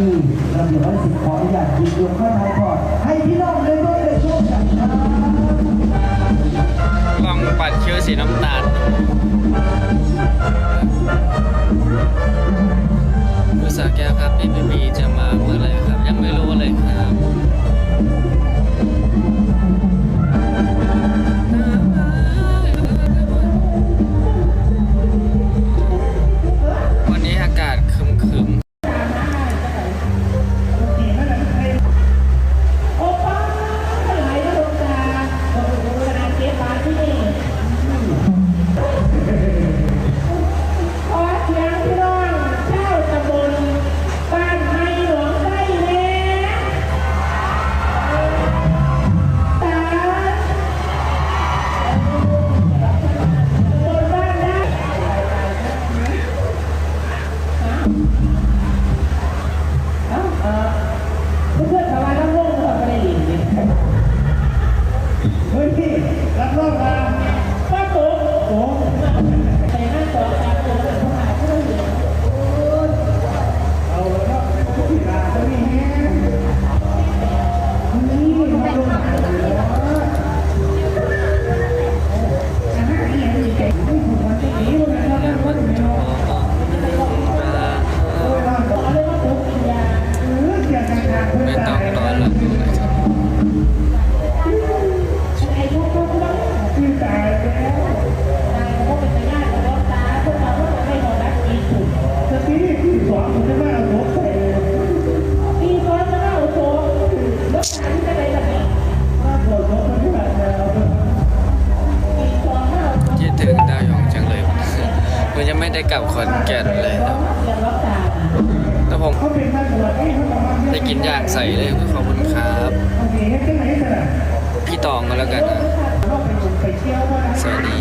ที่ระเบียวสิลขออนุญาตยิบยกข้อท้ายก่อนให้พี่น้องได้เบิ่งได้ชกันกล้องปัดเชื้อสีน้ำตาลบริษัทแก้วครับพี่พีจะมาเมื่อไหร่ครับ ยังไม่รู้เลย ได้กินย่างใส่เลยขอบคุณครับพี่ตองก็แล้วกันนะสวัสดี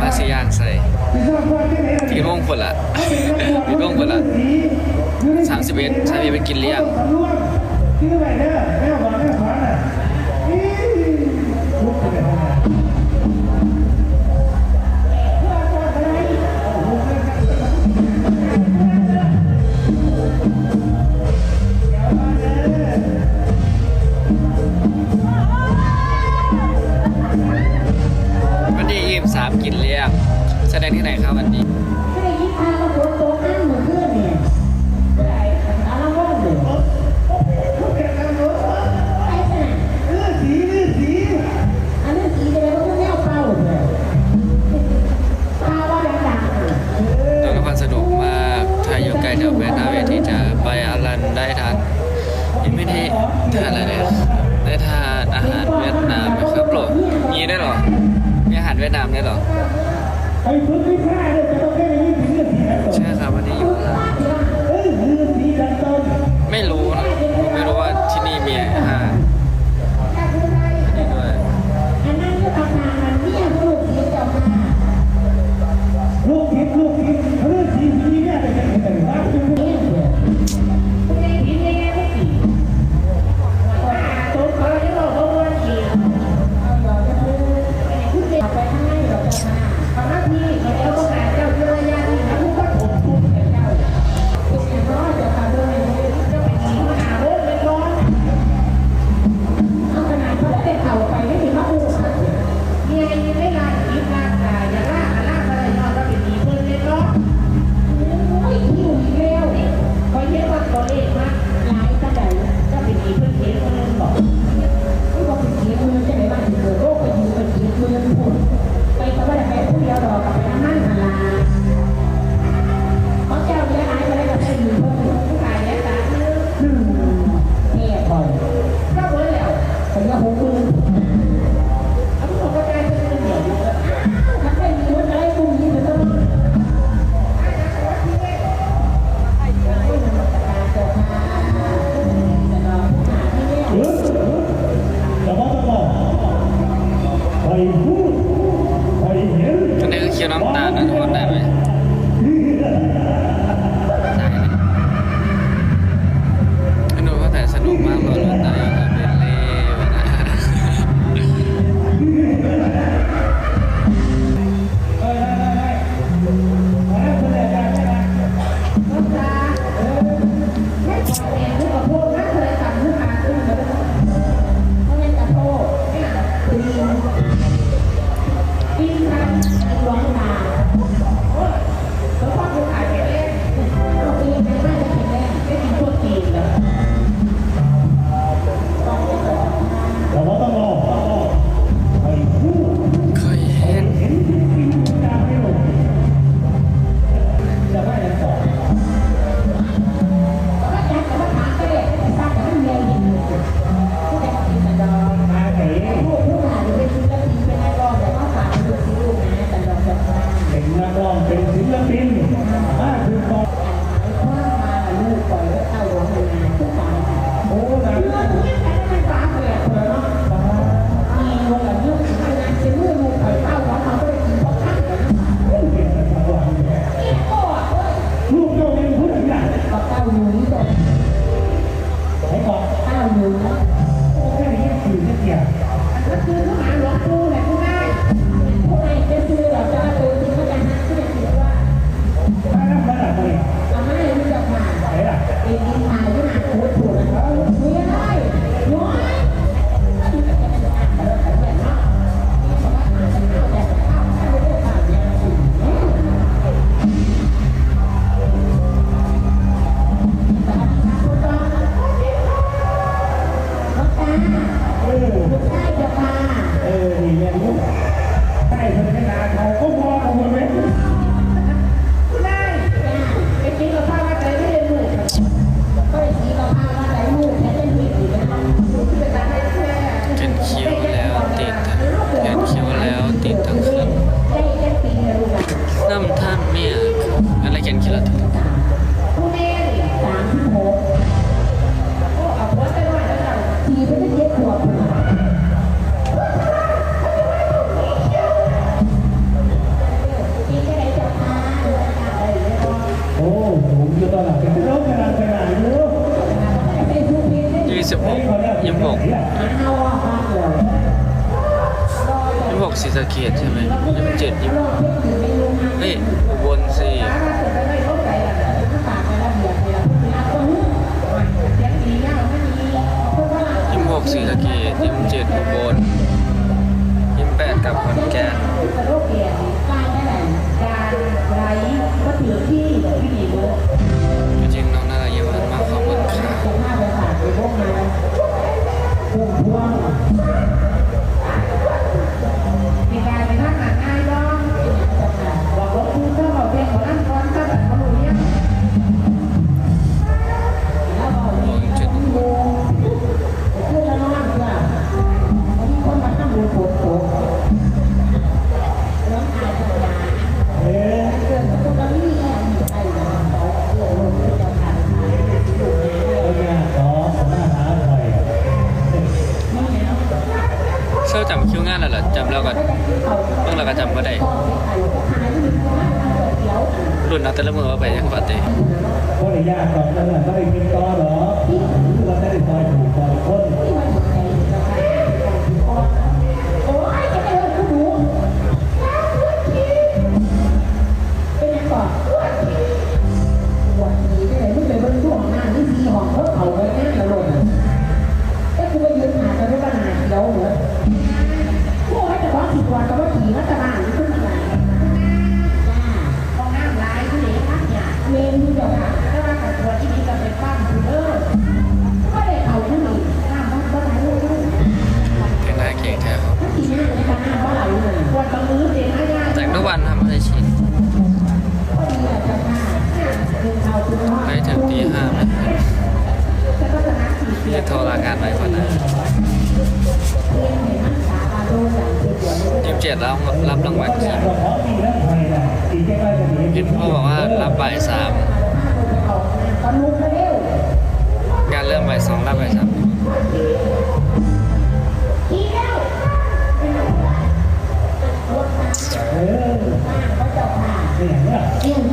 มาสีย่างใส่พี่ร่งคนละพี่ร่งคนละสามสิบเอ็ดใช่สิบเป็นกินเลี้ยง ใช่ครับ สมัยก่อนข้าวหมูแค่นี้ถือแค่เดียวแล้วคือทุกอ ยี่สิบหกยี่สิบหกยี่สีสะเกียดใช่ไหมยี่สิบเจ็ดยี่สิบเฮ้ยบนสี่ยี่สิบหกสีสะเกียดยี่สิบเจ็ดบนยี่สิบแปดกับขอนแก่น ไร้ก็ถือที่วิดีโอจริงน้องน่าจะเมากขอบคุณค่ะห้าภาษาในพววกพว รุ่นนักแต่ลเมือว่าไปยังปาเต้โคตรยากตอนนั้นก็ได้เป็นต่อหรอเราได้ต่อยถูกต่อยคน ที่จะโทรลางานไปก่อนนะยี่สิบเจ็ดแล้วรับรางวัลเห็นพ่อบอกว่ารับใบสามการเริ่มใบสองรับใบ่ายสามเอ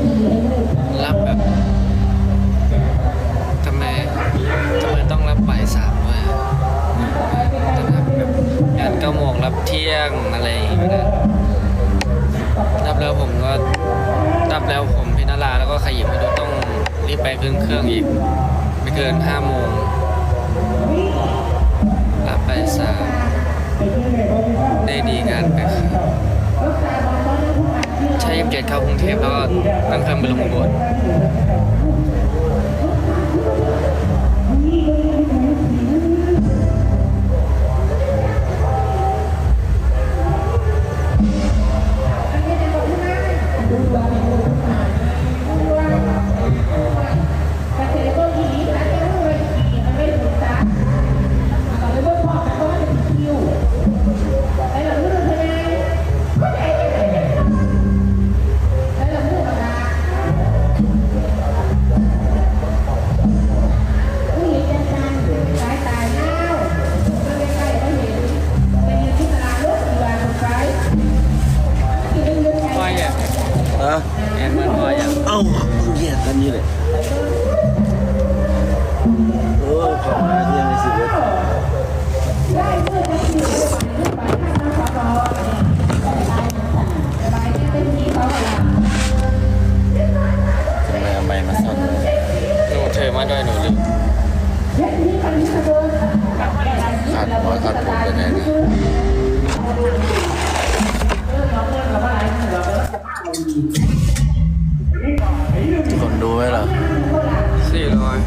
อ รื่งอะไรอย่างเงี้ยดับแล้วผมก็ดับแล้วผมพินาราแล้วก็ขยิบไม่ดูต้องรีบไปขึ้งเครื่องอีก ไม่เกินห้าโมงหลับไปสามได้ดีงานไปค่ะใช้ยี่สิบเจ็ดเข้ากรุงเทพแล้วก็นั่งเครื่องไปลงอุบน แอนมันพอยังเอ้ามึงแยกกันนี่เลยโอ้ขอบมาเที่ยงในสิบเอ็ดทำไมเอาใบมาซ่อนไว้หนูเธอมาด้วยหนูลืมขาดหัวขาดผมไปไหนเนี่ย คนดูไหมล่ะสี่ร้อย